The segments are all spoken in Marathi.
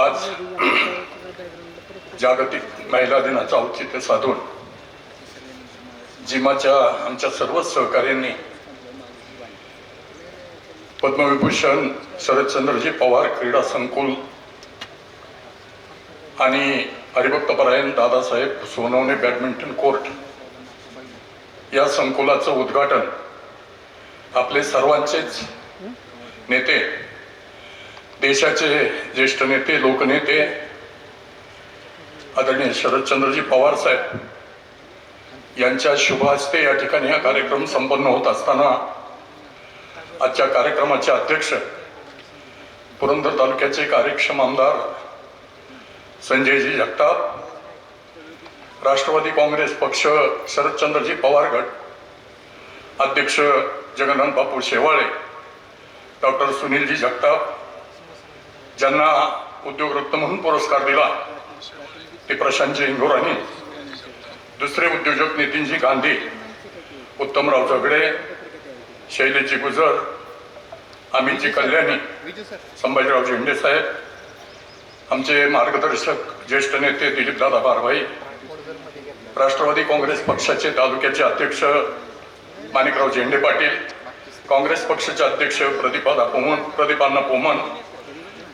आज जागतिक महिला दिनाचं औचित्य साधून जिमाच्या आमच्या सर्वच सहकार्यांनी पद्मविभूषण शरदचंद्रजी पवार क्रीडा संकुल आणि हरिभक्तपरायण दादासाहेब सोनवणे बॅडमिंटन कोर्ट या संकुलाचं उद्घाटन आपले सर्वांचेच नेते देशाचे ज्येष्ठ नेते लोकनेते आदरणीय शरदचंद्रजी पवार साहेब यांच्या शुभ हस्ते या ठिकाणी हा कार्यक्रम संपन्न होत असताना आजच्या कार्यक्रमाचे अध्यक्ष पुरंदर तालुक्याचे कार्यक्षम आमदार संजयजी जगताप राष्ट्रवादी काँग्रेस पक्ष शरदचंद्रजी पवार गट अध्यक्ष जगन्नाथ बापू शेवाळे डॉक्टर सुनीलजी जगताप ज्यांना उद्योगरत्न म्हणून पुरस्कार दिला ते प्रशांतजी इंगोरानी दुसरे उद्योजक नितीनजी गांधी उत्तमराव झगडे शैलेशजी गुजर अमितजी कल्याणी संभाजीराव झेंडे साहेब आमचे मार्गदर्शक ज्येष्ठ नेते दिलीपदादा बारभाई राष्ट्रवादी काँग्रेस पक्षाचे तालुक्याचे अध्यक्ष माणिकराव झेंडे पाटील काँग्रेस पक्षाचे अध्यक्ष प्रदीपादा पोमन प्रदीपांना पोमन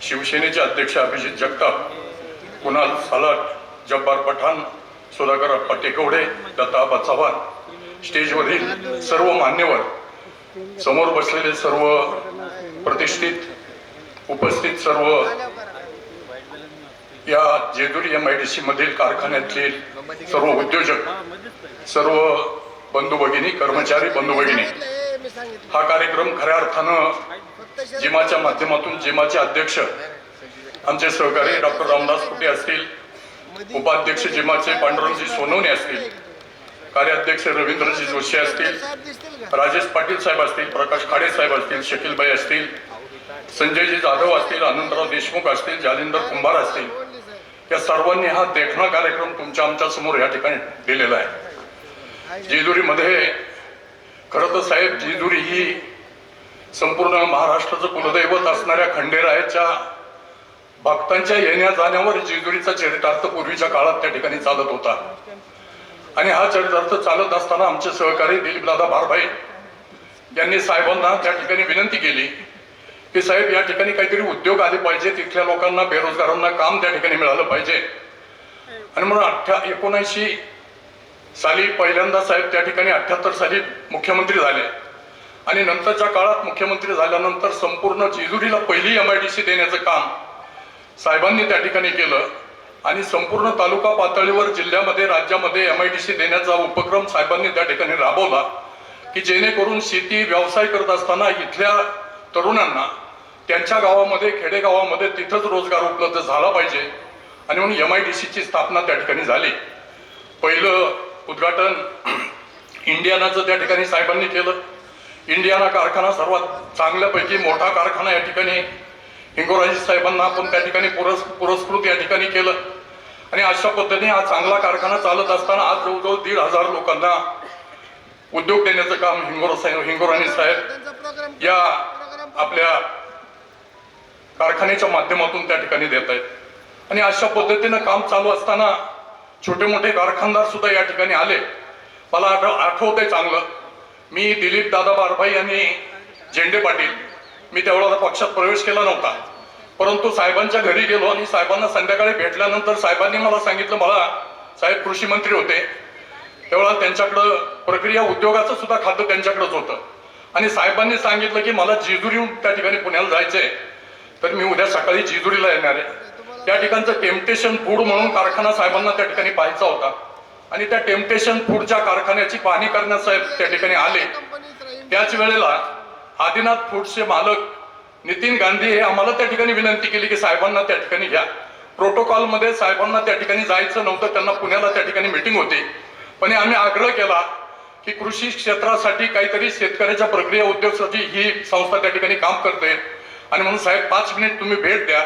शिवसेनेचे अध्यक्ष अभिजित जगताप कुणाल सालट जब्बार पठाण सुधाकर पटेकवडे दत्ताबा चव्हाण. स्टेजवरील सर्व मान्यवर समोर बसलेले सर्व प्रतिष्ठित उपस्थित सर्व या Jejuri M I D C मधील कारखान्यातील सर्व उद्योजक सर्व बंधू भगिनी कर्मचारी बंधू भगिनी. हा कार्यक्रम खऱ्या अर्थानं जिमाच्या माध्यमातून जिमाचे अध्यक्ष आमचे सहकारी डॉक्टर रामदास कुटे असतील उपाध्यक्ष जिमाचे पांडुरंगजी सोनवणे असतील कार्याध्यक्ष रवींद्रजी जोशी असतील राजेश पाटील साहेब असतील प्रकाश खाडे साहेब असतील शकीलबाई असतील संजयजी जाधव असतील आनंदराव देशमुख असतील जालिंदर कुंभार असतील या सर्वांनी हा देखणा कार्यक्रम तुमच्या आमच्यासमोर या ठिकाणी दिलेला आहे. जेजुरीमध्ये खरं तर साहेब जेजुरी ही संपूर्ण महाराष्ट्राचं कुलदैवत असणाऱ्या खंडेरायाच्या भक्तांच्या येण्या जाण्यावर जेजुरीचा चरितार्थ पूर्वीच्या काळात त्या ठिकाणी चालत होता. आणि हा चरितार्थ चालत असताना आमचे सहकारी दिलीपदादा भारभाई यांनी साहेबांना त्या ठिकाणी विनंती केली की साहेब या ठिकाणी काहीतरी उद्योग आले पाहिजे तिथल्या लोकांना बेरोजगारांना काम त्या ठिकाणी मिळालं पाहिजे. आणि म्हणून अठ्ठ्या एकोणऐंशी साली पहिल्यांदा साहेब त्या ठिकाणी अठ्ठ्याहत्तर साली मुख्यमंत्री झाले. आणि नंतरच्या काळात मुख्यमंत्री झाल्यानंतर संपूर्ण जेजुरीला पहिली एम आय डी सी देण्याचं काम साहेबांनी त्या ठिकाणी केलं. आणि संपूर्ण तालुका पातळीवर जिल्ह्यामध्ये राज्यामध्ये एम आय डी सी देण्याचा उपक्रम साहेबांनी त्या ठिकाणी राबवला की जेणेकरून शेती व्यवसाय करत असताना इथल्या तरुणांना त्यांच्या गावामध्ये खेडेगावामध्ये तिथंच रोजगार उपलब्ध झाला पाहिजे. आणि म्हणून एम आय डी सीची स्थापना त्या ठिकाणी झाली. पहिलं उद्घाटन इंडियानाचं त्या ठिकाणी साहेबांनी केलं इंडियाना कारखाना सर्वात चांगल्यापैकी मोठा कारखाना या ठिकाणी हिंगोराजी साहेबांना आपण त्या ठिकाणी पुरस् पुरस्कृत या ठिकाणी केलं. आणि अशा पद्धतीने हा चांगला कारखाना चालत असताना आज जवळजवळ दीड हजार लोकांना उद्योग देण्याचं काम हिंगोरा साहेब हिंगोराणी साहेब या आपल्या कारखान्याच्या माध्यमातून त्या ठिकाणी देत आहेत. आणि अशा पद्धतीनं काम चालू असताना छोटे मोठे कारखानदार सुद्धा या ठिकाणी आले. मला आठव आठवत आहे चांगलं. मी दिलीप दादा बारभाई आणि झेंडे पाटील. मी तेवढा पक्षात प्रवेश केला नव्हता. परंतु साहेबांच्या घरी गेलो आणि साहेबांना संध्याकाळी भेटल्यानंतर साहेबांनी मला सांगितलं मला साहेब कृषी मंत्री होते. तेवढा त्यांच्याकडं प्रक्रिया उद्योगाचं सुद्धा खातं त्यांच्याकडंच होतं. आणि साहेबांनी सांगितलं की मला जेजुरीहून त्या ठिकाणी पुण्याला जायचंय. तर मी उद्या सकाळी जेजुरीला येणार आहे. त्या ठिकाणचं टेम्पटेशन फूड म्हणून कारखाना साहेबांना त्या ठिकाणी पाहायचा होता. आणि त्या टेम्पटेशन फूडच्या कारखान्याची पाहणी करण्यास साहेब त्या ठिकाणी आले. त्याच वेळेला आदिनाथ फूडचे मालक नितीन गांधी हे आम्हाला त्या ठिकाणी विनंती केली की साहेबांना त्या ठिकाणी घ्या. प्रोटोकॉलमध्ये साहेबांना त्या ठिकाणी जायचं नव्हतं त्यांना पुण्याला त्या ठिकाणी मिटिंग होती. पण आम्ही आग्रह केला की कृषी क्षेत्रासाठी काहीतरी शेतकऱ्याच्या प्रक्रिया उद्योगासाठी ही संस्था त्या ठिकाणी काम करते. आणि म्हणून साहेब पाच मिनिट तुम्ही भेट द्या.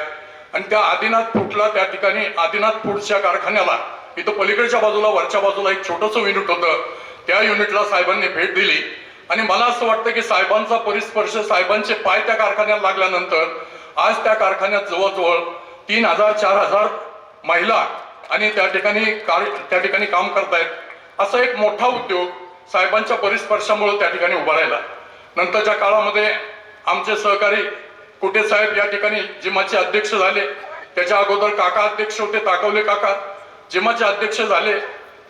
आणि त्या आदिनाथ फूडला त्या ठिकाणी आदिनाथ फूडच्या कारखान्याला इथं पलीकडच्या बाजूला वरच्या बाजूला एक छोटंसं युनिट होतं. त्या युनिटला साहेबांनी भेट दिली. आणि मला असं वाटतं की साहेबांचा परिस्पर्श साहेबांचे पाय त्या कारखान्यात लागल्यानंतर आज त्या कारखान्यात जवळजवळ तीन हजार चार हजार महिला आणि त्या ठिकाणी कार त्या ठिकाणी काम करतायत. असा एक मोठा उद्योग साहेबांच्या परिस्पर्शामुळे त्या ठिकाणी उभा राहिला. नंतरच्या काळामध्ये आमचे सहकारी कुटे साहेब या ठिकाणी जिमाचे अध्यक्ष झाले. त्याच्या अगोदर काका अध्यक्ष होते ताकवले काका. जिमाचे अध्यक्ष झाले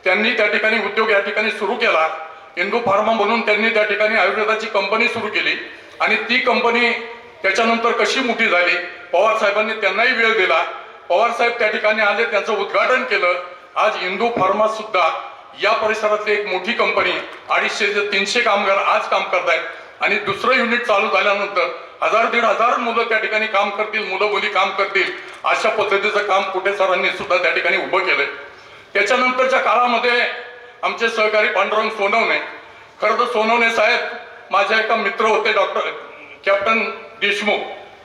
त्यांनी त्या ठिकाणी उद्योग या ठिकाणी सुरू केला. इंदू फार्मा म्हणून त्यांनी त्या ठिकाणी आयुर्वेदाची कंपनी सुरू केली. आणि ती कंपनी त्याच्यानंतर कशी मोठी झाली पवार साहेबांनी त्यांनाही वेळ दिला. पवार साहेब त्या ठिकाणी आले त्यांचं उद्घाटन केलं. आज इंदू फार्मा सुद्धा या परिसरातली एक मोठी कंपनी अडीचशे ते तीनशे कामगार आज काम करतायत. आणि दुसरं युनिट चालू झाल्यानंतर हजार दीड हजार मुलं त्या ठिकाणी काम करतील मुलं मुली काम करतील. अशा पद्धतीचं काम कुठे सरांनी सुद्धा त्या ठिकाणी उभं केलंय. त्याच्यानंतरच्या काळामध्ये आमचे सहकारी पांडुरंग सोनवणे खरं तर सोनवणे साहेब माझे एका मित्र होते डॉक्टर कॅप्टन देशमुख.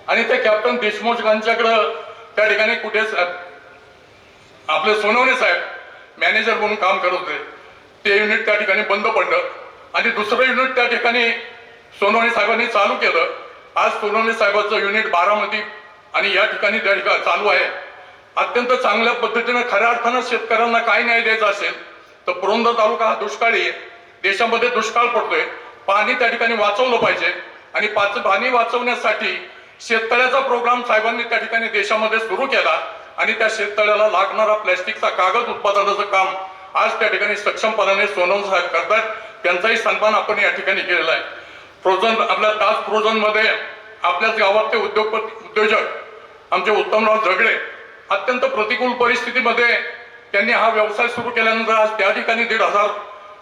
आणि ते कॅप्टन देशमुख यांच्याकडं त्या ठिकाणी कुठे आपले सोनवणे साहेब मॅनेजर म्हणून काम करत होते. ते युनिट त्या ठिकाणी बंद पडलं. आणि दुसरं युनिट त्या ठिकाणी सोनवणे साहेबांनी चालू केलं. आज सोनवणे साहेबांचं युनिट बारामती आणि या ठिकाणी त्या ठिकाणी चालू आहे. अत्यंत चांगल्या पद्धतीनं खऱ्या अर्थानं शेतकऱ्यांना काय न्याय द्यायचा असेल तर पुरंदर तालुका हा दुष्काळी आहे. देशामध्ये दुष्काळ पडतोय. पाणी त्या ठिकाणी वाचवलं पाहिजे आणि पाच पाणी वाचवण्यासाठी शेततळ्याचा प्रोग्राम साहेबांनी त्या ठिकाणी देशामध्ये सुरू केला आणि त्या शेततळ्याला लागणारा प्लॅस्टिकचा कागद उत्पादनाचं काम आज त्या ठिकाणी सक्षमपणाने सोनवणे साहेब करतात त्यांचाही सन्मान आपण या ठिकाणी केलेला आहे. फ्रोझन आपल्या ताज फ्रोझनमध्ये आपल्याच गावातले उद्योगपती उद्योजक आमचे उत्तमराव झगडे अत्यंत प्रतिकूल परिस्थितीमध्ये त्यांनी हा व्यवसाय सुरू केल्यानंतर आज त्या ठिकाणी दीड हजार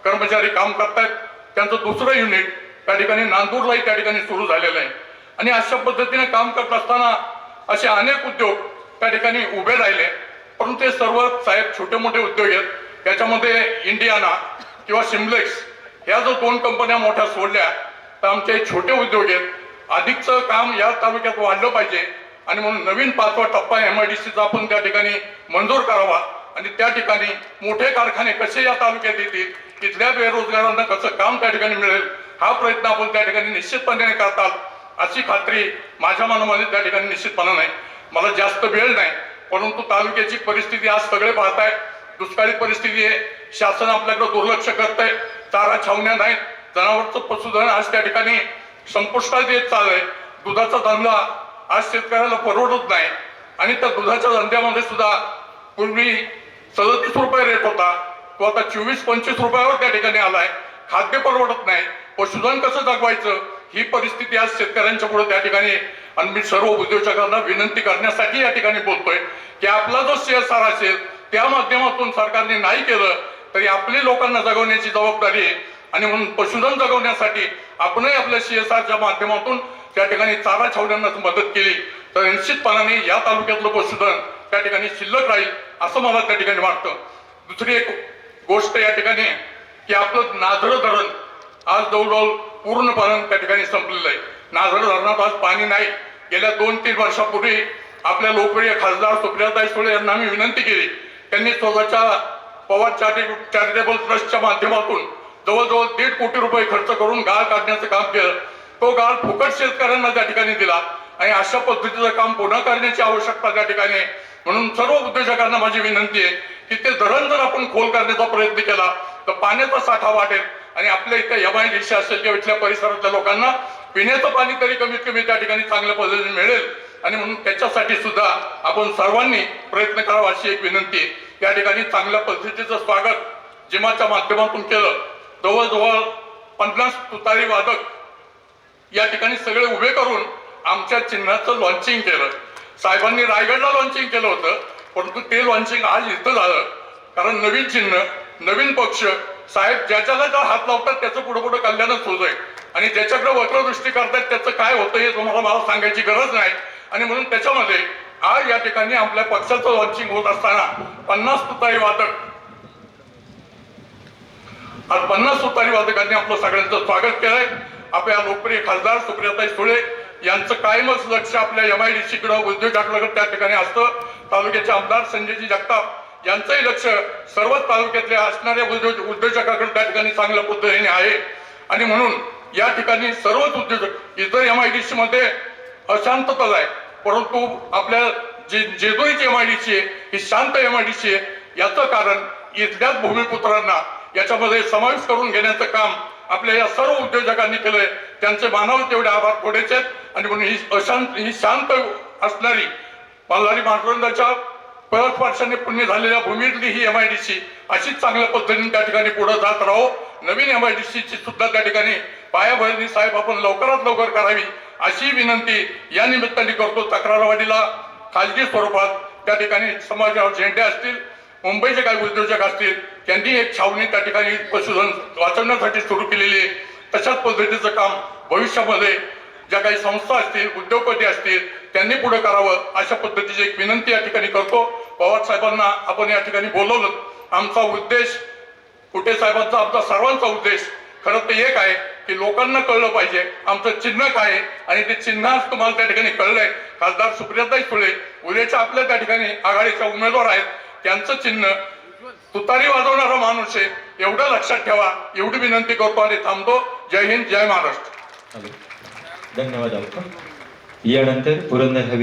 कर्मचारी काम करतायत. त्यांचं दुसरं युनिट त्या ठिकाणी नांदूरलाही त्या ठिकाणी सुरू झालेलं आहे. आणि अशा पद्धतीने काम करत असताना असे अनेक उद्योग त्या ठिकाणी उभे राहिले. परंतु ते सर्व साहेब छोटे मोठे उद्योग आहेत. त्याच्यामध्ये इंडियाना किंवा सिम्लेक्स ह्या जो दोन कंपन्या मोठ्या सोडल्या तर आमचे छोटे उद्योग आहेत. अधिकचं काम या तालुक्यात वाढलं पाहिजे. आणि म्हणून नवीन पाचवा टप्पा एम आय डी सीचा आपण त्या ठिकाणी मंजूर करावा. आणि त्या ठिकाणी मोठे कारखाने कसे या तालुक्यात येतील तिथल्या बेरोजगारांना कसं काम त्या ठिकाणी मिळेल हा प्रयत्न आपण त्या ठिकाणी निश्चितपणे करताल अशी खात्री माझ्या मनामध्ये त्या ठिकाणी निश्चितपणा नाही. मला जास्त वेळ नाही परंतु तालुक्याची परिस्थिती आज सगळे पाहताय दुष्काळी परिस्थिती आहे. शासन आपल्याकडे दुर्लक्ष करतंय. चारा छावण्या नाहीत. जनावरचं पशुधन आज त्या ठिकाणी संपुष्टात येत चाललंय. दुधाचा धंदा आज शेतकऱ्याला परवडत नाही. आणि त्या दुधाच्या धंद्यामध्ये सुद्धा पूर्वी सदतीस रुपये रेट होता. तो आता चोवीस पंचवीस रुपयावर त्या ठिकाणी आलाय. खाद्य परवडत नाही. पशुधन कसं जगवायचं? ही परिस्थिती आज शेतकऱ्यांच्या पुढे त्या ठिकाणी आणि मी सर्व उद्योजकांना विनंती करण्यासाठी या ठिकाणी बोलतोय की आपला जो सीएसआर असेल त्या माध्यमातून सरकारने नाही केलं तरी आपली लोकांना जगवण्याची जबाबदारी आहे. आणि म्हणून पशुधन जगवण्यासाठी आपणही आपल्या सीएसआरच्या माध्यमातून त्या ठिकाणी चारा छावण्यांना मदत केली तर निश्चितपणाने या तालुक्यातलं पशुधन त्या ठिकाणी शिल्लक राहील असं मला त्या ठिकाणी वाटतं दुसरी एक गोष्ट या ठिकाणी की आपलं नाझरं धरण आज जवळजवळ पूर्णपणे त्या ठिकाणी संपलेलं आहे नाझरं धरणात आज पाणी नाही गेल्या दोन तीन वर्षापूर्वी आपल्या लोकप्रिय खासदार सुप्रियाताई सुळे यांना आम्ही विनंती केली त्यांनी स्वतःच्या पवार चॅरिटेबल ट्रस्टच्या माध्यमातून जवळजवळ दीड कोटी रुपये खर्च करून गाळ काढण्याचं काम केलं. तो गाळ फुकट शेतकऱ्यांना त्या ठिकाणी दिला. आणि अशा पद्धतीचं काम पुन्हा करण्याची आवश्यकता त्या ठिकाणी म्हणून सर्व उद्योजकांना माझी विनंती आहे की ते धरण जर आपण खोल करण्याचा प्रयत्न केला तर पाण्याचा साठा वाढेल. आणि आपल्या इथं यमाय दिशा असेल किंवा इथल्या परिसरातल्या लोकांना पिण्याचं पाणी तरी कमीत कमी त्या ठिकाणी चांगल्या पद्धतीने मिळेल. आणि म्हणून त्याच्यासाठी सुद्धा आपण सर्वांनी प्रयत्न करावा अशी एक विनंती आहे. ठिकाणी चांगल्या पद्धतीचं स्वागत जिमाच्या माध्यमातून केलं. जवळजवळ पन्नास तुतारी वादक या ठिकाणी सगळे उभे करून आमच्या चिन्हाचं लॉन्चिंग केलं. साहेबांनी रायगडला लॉन्चिंग केलं होतं परंतु ते लॉन्चिंग आज इथं झालं. कारण नवीन चिन्ह नवीन पक्ष साहेब ज्याच्याला ज्या हात लावतात त्याचं पुढे पुढे कल्याणच होत आहे. आणि ज्याच्याकडे वक्रदृष्टी करतात त्याचं काय होतं हे तुम्हाला मला सांगायची गरज नाही. आणि म्हणून त्याच्यामध्ये आज या ठिकाणी आपल्या पक्षाचं लॉन्चिंग होत असताना पन्नास तुताई वादक आज पन्नास सुतारी वादकांनी आपलं सगळ्यांचं स्वागत केलंय. आपल्या लोकप्रिय खासदार सुप्रियाताई सुळे यांचं कायमच लक्ष आपल्या एम आय डी सी कडे त्या ठिकाणी असतं. तालुक्याचे आमदार संजयजी जगताप यांचंही लक्ष सर्वच तालुक्यातल्या असणाऱ्या उद्योग उद्योजकाकडे त्या ठिकाणी चांगल्या पद्धतीने आहे. आणि म्हणून या ठिकाणी सर्वच उद्योजक इतर एम आय डी सी मध्ये अशांतताच आहे. परंतु आपल्या जे जेजुरीची सी आहे ही शांत एम आय डी सी आहे याचं कारण इथल्याच भूमिपुत्रांना याच्यामध्ये समावेश करून घेण्याचं काम आपल्या या सर्व उद्योजकांनी केलंय. त्यांचे मानव तेवढे आभार थोडेच आहेत. आणि म्हणून ही अशांत ही शांत असणारी मल्हारी परत परस्पर्शाने पुण्य झालेल्या भूमीतली ही एम आय डी सी अशीच चांगल्या पद्धतीने त्या ठिकाणी पुढे जात राहो. नवीन एम आय डी ची सुद्धा त्या ठिकाणी पायाभरणी साहेब आपण लवकरात लवकर करावी अशी विनंती या निमित्ताने करतो. तक्रारवाडीला खाजगी स्वरूपात त्या ठिकाणी समाजावर झेंडे असतील. मुंबईचे काही उद्योजक असतील त्यांनी एक छावणी त्या ठिकाणी पशुधन वाचवण्यासाठी सुरू केलेली आहे. तशाच पद्धतीचं काम भविष्यामध्ये ज्या काही संस्था असतील उद्योगपती असतील त्यांनी पुढे करावं अशा पद्धतीची एक विनंती या ठिकाणी करतो. पवार साहेबांना आपण या ठिकाणी बोलवलं. आमचा उद्देश कुठे साहेबांचा आमचा सर्वांचा उद्देश खरं तर एक आहे की लोकांना कळलं पाहिजे आमचं चिन्ह काय आहे? आणि ते चिन्ह तुम्हाला त्या ठिकाणी कळलंय. खासदार सुप्रियाताई सुळे उद्याच्या आपल्या त्या ठिकाणी आघाडीच्या उमेदवार आहेत. त्यांचं चिन्ह तुतारी वाजवणारा माणूस आहे. एवढं लक्षात ठेवा. एवढी विनंती करतो आणि थांबतो. जय हिंद जय महाराष्ट्र. धन्यवाद यानंतर पुरंदर हवी